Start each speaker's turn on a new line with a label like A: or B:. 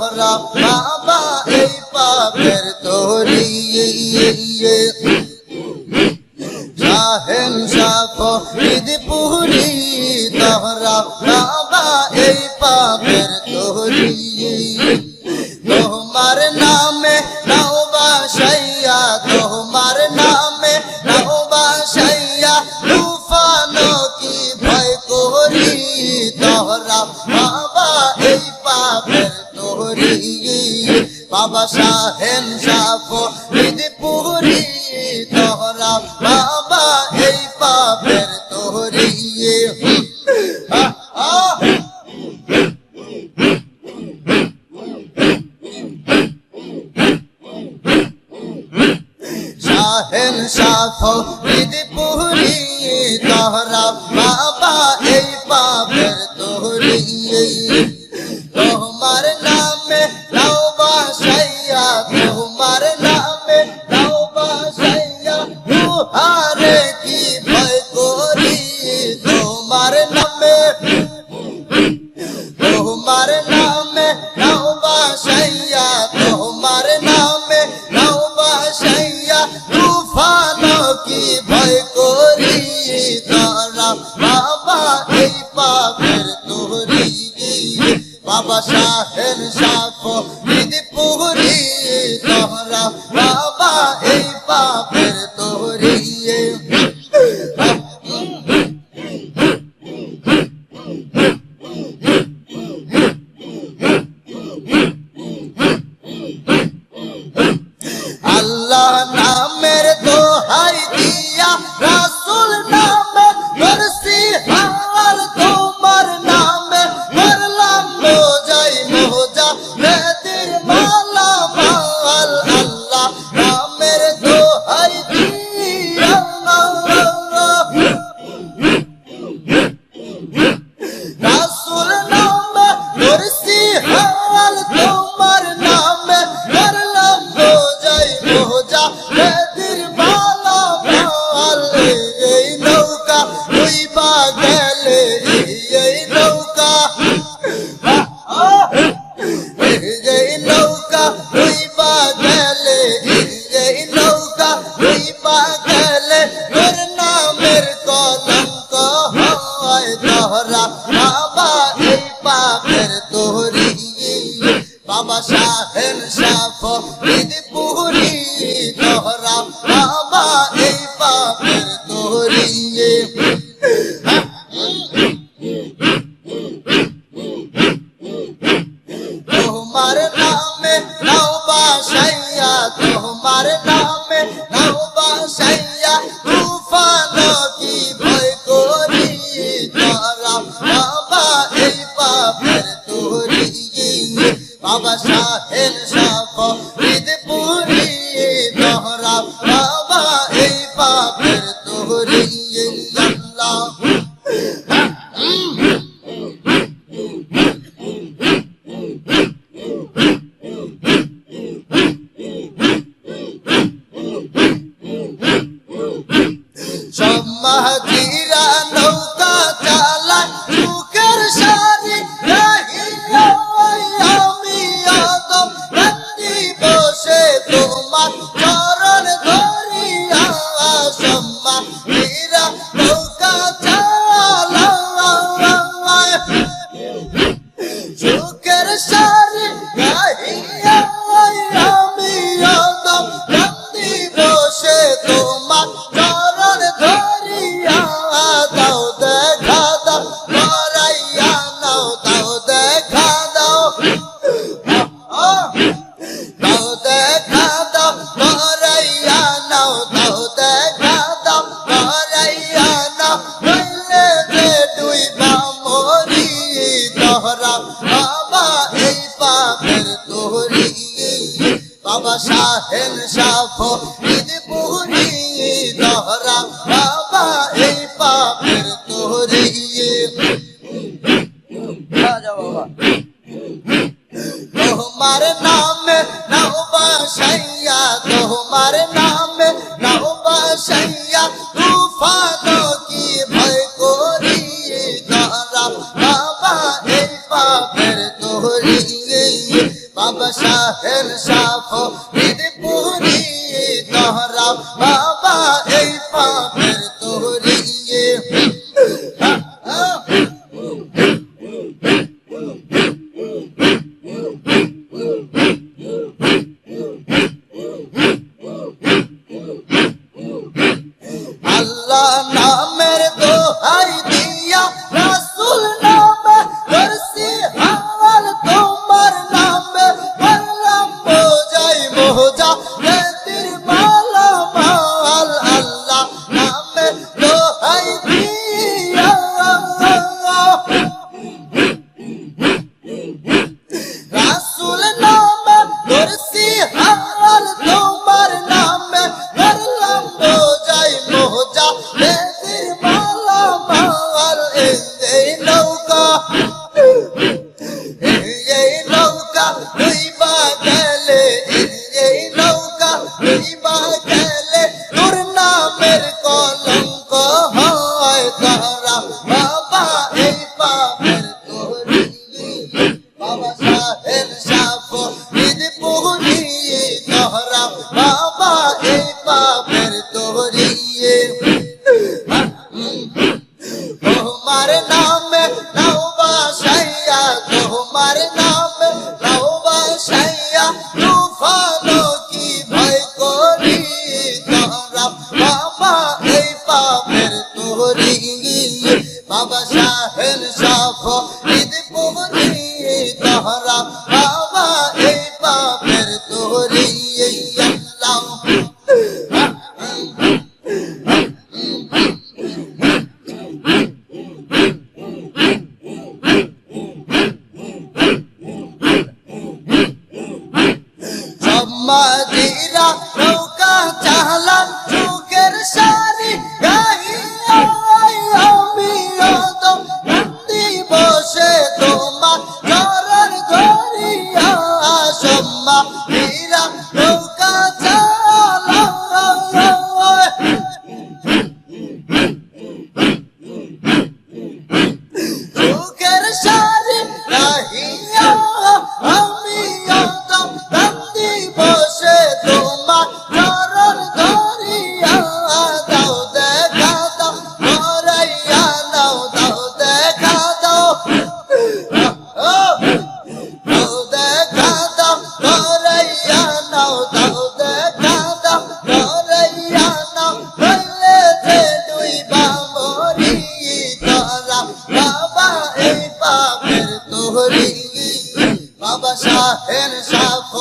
A: মহরা বাবা এই পাপের তরি শাহেন শাহ পুরি তহরা বাবা এই পাপের তরি বাবা শাহেন সাফ পুরি তোহরা বাবা এই পাপের তোহরি শাহেন সাফ oh. পুরি তোহরা বাবা এই পাপের তোহরি। তোমার নামে নাও বাসাইয়া তোমার নামে নাও বাসাইয়া Oh, ding, ding, ding, ding, পুহরি বাবা সাহেব সাফ, ঈদ পুহরি দহরা, বাবা এই পাপের তোহরি তোমার নামে নাও বাসাইয়া তোমার নাম জহরা বাবা No. তোরে এই বাবা এই পাপের তোহরি। বাবা শাহের শাহ